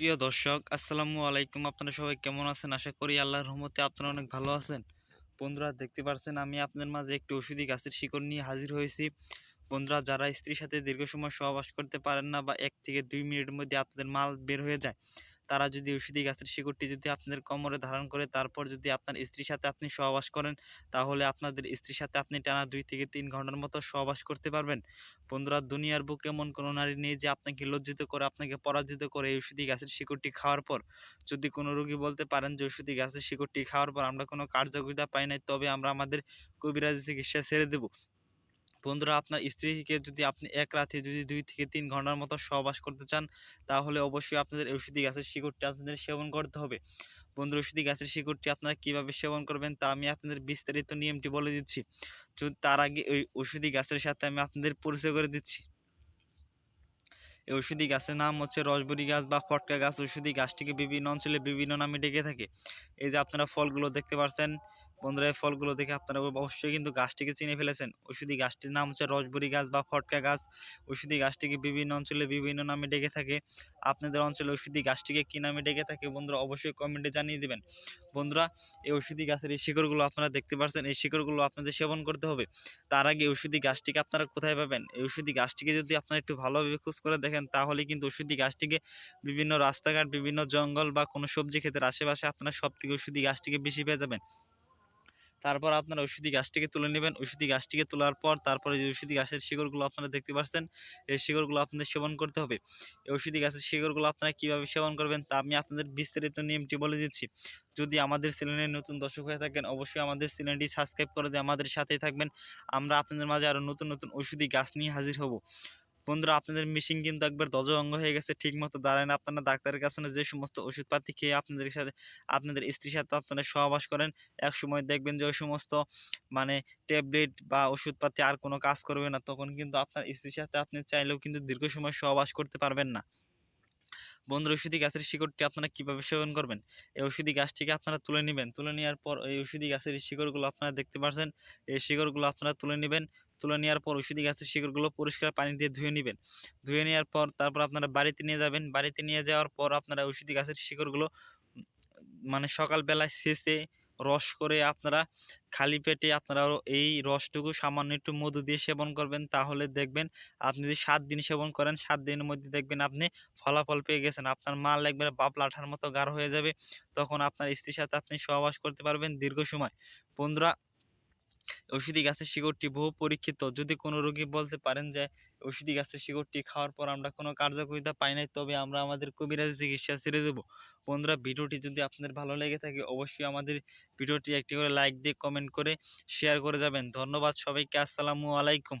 প্রিয় দর্শক, আসসালামু আলাইকুম। আপনারা সবাই কেমন আছেন? আশা করি আল্লাহর রহমতে আপনারা অনেক ভালো আছেন। বন্ধুরা, দেখতে পাচ্ছেন আমি আপনাদের মাঝে একটি ওষুধি গাছের শিকড় নিয়ে হাজির হয়েছি। বন্ধুরা, যারা স্ত্রীর সাথে দীর্ঘ সময় সহবাস করতে পারেন না বা এক থেকে দুই মিনিটের মধ্যে আপনাদের মাল বের হয়ে যায় তারা যদি ওষুধি গাছের শিকড়টি যদি আপনাদের কোমরে ধারণ করে, তারপর যদি আপনার স্ত্রীর সাথে আপনি সহবাস করেন, তাহলে আপনাদের স্ত্রীর সাথে আপনি টানা দুই থেকে তিন ঘণ্টার মতো সহবাস করতে পারবেন। বন্ধুরা, দুনিয়ার বুকে এমন কোনো নারী নেই যে আপনাকে লজ্জিত করে, আপনাকে পরাজিত করে এই ওষুধি গাছের শিকড়টি খাওয়ার পর। যদি কোনো রোগী বলতে পারেন যে ওষুধি গাছের শিকড়টি খাওয়ার পর আমরা কোনো কার্যকারিতা পাই নাই, তবে আমরা আমাদের কবিরাজি চিকিৎসা ছেড়ে দেব। বন্ধুরা, আপনার স্ত্রীকে যদি আপনি এক রাতে যদি দুই থেকে তিন ঘণ্টার মতো সহবাস করতে চান, তাহলে অবশ্যই আপনাদের ঔষধি গাছের শিকড়টি আপনাদের সেবন করতে হবে। বন্ধুর, ঔষধি গাছের শিকড়টি আপনারা কীভাবে সেবন করবেন তা আমি আপনাদের বিস্তারিত নিয়মটি বলে দিচ্ছি। যদি তার আগে ওই ঔষধি গাছের সাথে আমি আপনাদের পরিচয় করে দিচ্ছি। এই ঔষধি গাছের নাম হচ্ছে রসবরি গাছ বা ফটকা গাছ ঔষধি গাছটিকে বিভিন্ন অঞ্চলে বিভিন্ন নামে ডেকে থাকে। এই যে আপনারা ফলগুলো দেখতে পাচ্ছেন বন্ধুরা, এই ফলগুলো দেখে আপনারা অবশ্যই কিন্তু গাছটিকে চিনে ফেলেছেন। ওষুধি গাছটির নাম হচ্ছে রসবরি গাছ বা ফটকা গাছ। ওষুধি গাছটিকে বিভিন্ন অঞ্চলে বিভিন্ন নামে ডেকে থাকে। আপনাদের অঞ্চলে ওষুধি গাছটিকে কী নামে ডেকে থাকে বন্ধুরা, অবশ্যই কমেন্টে জানিয়ে দেবেন। বন্ধুরা, এই ওষুধি গাছের এই শিকড়গুলো আপনারা দেখতে পাচ্ছেন এই শিকড়গুলো আপনাদের সেবন করতে হবে। তার আগে ওষুধি গাছটিকে আপনারা কোথায় পাবেন? এই ওষুধি গাছটিকে যদি আপনারা একটু ভালোভাবে খোঁজ করে দেখেন, তাহলে কিন্তু ওষুধি গাছটিকে বিভিন্ন রাস্তাঘাট, বিভিন্ন জঙ্গল বা কোনো সবজি ক্ষেতের আশেপাশে আপনারা সব থেকে ওষুধি গাছটিকে বেশি পেয়ে যাবেন। তারপর আপনারা ঔষধি গাছটিকে তুলে নেবেন। ঔষধি গাছটিকে তোলার পর তারপরে যে ওষুধি গাছের শিকড়গুলো আপনারা দেখতে পাচ্ছেন এই শিকড়গুলো আপনাদের সেবন করতে হবে। এই ওষুধি গাছের শিকড়গুলো আপনারা কীভাবে সেবন করবেন তা আমি আপনাদের বিস্তারিত নিয়মটি বলে দিচ্ছি। যদি আমাদের চ্যানেলে নতুন দর্শক হয়ে থাকেন, অবশ্যই আমাদের চ্যানেলটি সাবস্ক্রাইব করে দিয়ে আমাদের সাথেই থাকবেন। আমরা আপনাদের মাঝে আরও নতুন নতুন ওষুধি গাছ নিয়ে হাজির হব। বন্ধুরা, আপনাদের মিশিং কিন্তু একবার অঙ্গ হয়ে গেছে ঠিক মতো দাঁড়ায় না। আপনারা ডাক্তারের কাছে যে সমস্ত ওষুধপাতি খেয়ে আপনাদের সাথে, আপনাদের স্ত্রীর সাথে আপনারা সহবাস করেন। এক সময় দেখবেন যে ওই সমস্ত মানে ট্যাবলেট বা ওষুধপাতি আর কোনো কাজ করবে না। তখন কিন্তু আপনার স্ত্রীর সাথে আপনি চাইলেও কিন্তু দীর্ঘ সময় সহবাস করতে পারবেন না। বন্ধুর, ওষুধি গাছের শিকড়টি আপনারা কীভাবে সেবন করবেন? এই ওষুধি গাছটিকে আপনারা তুলে নেবেন। তুলে নেওয়ার পর এই ওষুধি গাছের শিকড়গুলো আপনারা দেখতে পাচ্ছেন এই শিকড়গুলো আপনারা তুলে নেবেন। তুলে নেওয়ার পর ওষুধি গাছের শিকড়গুলো পরিষ্কার পানি দিয়ে ধুয়ে নেবেন। ধুয়ে নেওয়ার পর তারপর আপনারা বাড়িতে নিয়ে যাবেন। বাড়িতে নিয়ে যাওয়ার পর আপনারা ওষুধি গাছের শিকড়গুলো মানে সকালবেলায় শেষে রস করে আপনারা খালি পেটে আপনারা এই রসটুকু সামান্য একটু মধু দিয়ে সেবন করবেন। তাহলে দেখবেন আপনি যদি সাত দিন সেবন করেন, সাত দিনের মধ্যে দেখবেন আপনি ফলাফল পেয়ে গেছেন। আপনার মাল একবারে বাপ লাঠার মতো গাঢ় হয়ে যাবে। তখন আপনার স্ত্রীর সাথে আপনি সহবাস করতে পারবেন দীর্ঘ সময়। বন্ধুরা ওষুধি গাছের শিকড়টি বহু পরীক্ষিত। যদি কোনো রোগী বলতে পারেন যে ওষুধি গাছের শিকড়টি খাওয়ার পর আমরা কোনো কার্যকারিতা পাই নাই, তবে আমরা আমাদের কবিরাজ চিকিৎসা ছেড়ে দেবো। বন্ধুরা, ভিডিওটি যদি আপনাদের ভালো লেগে থাকে, অবশ্যই আমাদের ভিডিওটি একটি করে লাইক দিয়ে কমেন্ট করে শেয়ার করে যাবেন। ধন্যবাদ সবাইকে, আসসালামু আলাইকুম।